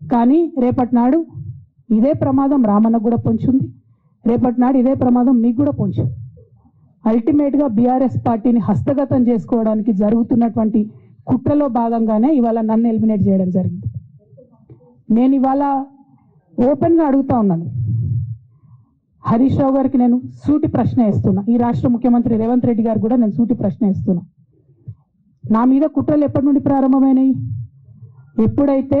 కానీ రేపటి నాడు ఇదే ప్రమాదం రామన్నకు కూడా పొంచుంది. రేపటి నాడు ఇదే ప్రమాదం మీకు కూడా పొంచు అల్టిమేట్గా బీఆర్ఎస్ పార్టీని హస్తగతం చేసుకోవడానికి జరుగుతున్నటువంటి కుట్రలో భాగంగానే ఇవాళ నన్ను ఎలిమినేట్ చేయడం జరిగింది. నేను ఇవాళ ఓపెన్గా అడుగుతా ఉన్నాను. హరీష్ రావు గారికి నేను సూటి ప్రశ్న వేస్తున్నా. ఈ రాష్ట్ర ముఖ్యమంత్రి రేవంత్ రెడ్డి గారు కూడా నేను సూటి ప్రశ్న వేస్తున్నా. నా మీద కుట్రలు ఎప్పటి నుండి ప్రారంభమైనవి ఎప్పుడైతే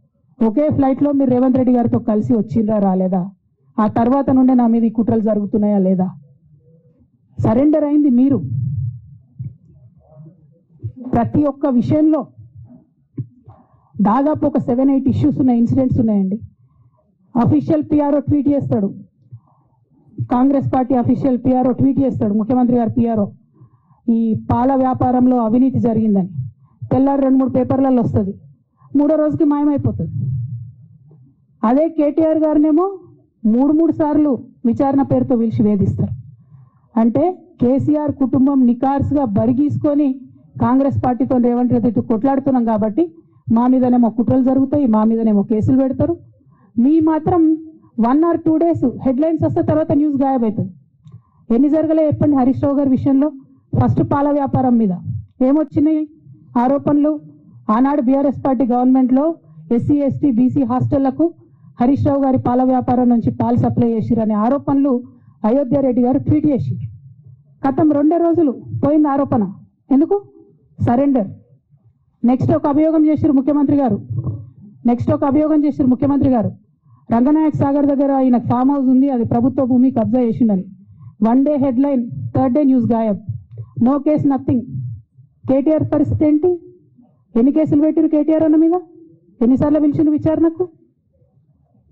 ఒకే ఫ్లైట్లో మీరు రేవంత్ రెడ్డి గారితో కలిసి వచ్చిండ్రా రాలేదా? ఆ తర్వాత నుండే నా మీద ఈ కుట్రలు జరుగుతున్నాయా లేదా? సరెండర్ అయింది మీరు. ప్రతి ఒక్క విషయంలో దాదాపు ఒక సెవెన్ ఎయిట్ ఇష్యూస్ ఉన్నాయి ఇన్సిడెంట్స్ ఉన్నాయండి. అఫీషియల్ పిఆర్ఓ ట్వీట్ చేస్తాడు. Congress party official PRO tweet చేస్తాడు ముఖ్యమంత్రి గారు పిఆర్ఓ. ఈ పాల వ్యాపారంలో అవినీతి జరిగిందని. తెల్లారి రెండు మూడు పేపర్లలో వస్తుంది. మూడో రోజుకి మాయమైపోతుంది. అదే కేటీఆర్ గారినేమో మూడు మూడు సార్లు విచారణ పేరుతో పిలిచి వేధిస్తారు. అంటే కేసీఆర్ కుటుంబం నికార్స్గా బరిగీసుకొని కాంగ్రెస్ పార్టీతో రేవంత్ రెడ్డితో కొట్లాడుతున్నాం కాబట్టి మా మీదనేమో కుట్రలు జరుగుతాయి మా మీదనేమో కేసులు పెడతారు. మీ మాత్రం one or two days headlines వస్తే తర్వాత న్యూస్ గాయబవుతుంది ఎన్ని జరగలే చెప్పండి హరీష్ రావు గారి విషయంలో? ఫస్ట్ పాల వ్యాపారం మీద. ఏమొచ్చినాయి? ఆరోపణలు? ఆనాడు బీఆర్ఎస్ పార్టీ గవర్నమెంట్లో ఎస్సీ ఎస్టీ బీసీ హాస్టళ్ళకు హరీష్ రావు గారి పాల వ్యాపారం నుంచి పాలు సప్లై చేసిరనే ఆరోపణలు అయోధ్య రెడ్డి గారు ట్వీట్ చేసిరు గతం రెండే రోజులు పోయింది ఆరోపణ. ఎందుకు? సరెండర్. నెక్స్ట్ ఒక అభియోగం చేసిరు ముఖ్యమంత్రి గారు. నెక్స్ట్ ఒక అభియోగం చేసిరు ముఖ్యమంత్రి గారు. రంగనాయక్ సాగర్ దగ్గర ఆయన ఫామ్ హౌస్ ఉంది అది ప్రభుత్వ భూమి కబ్జా చేసిండని. One day headline third day news గాయబ్. No case nothing. KTR పరిస్థితి ఏంటి? ఎన్ని కేసులు పెట్టిరు కేటీఆర్ అన్న మీద? ఎన్నిసార్లు పిలిచిండు విచారణకు?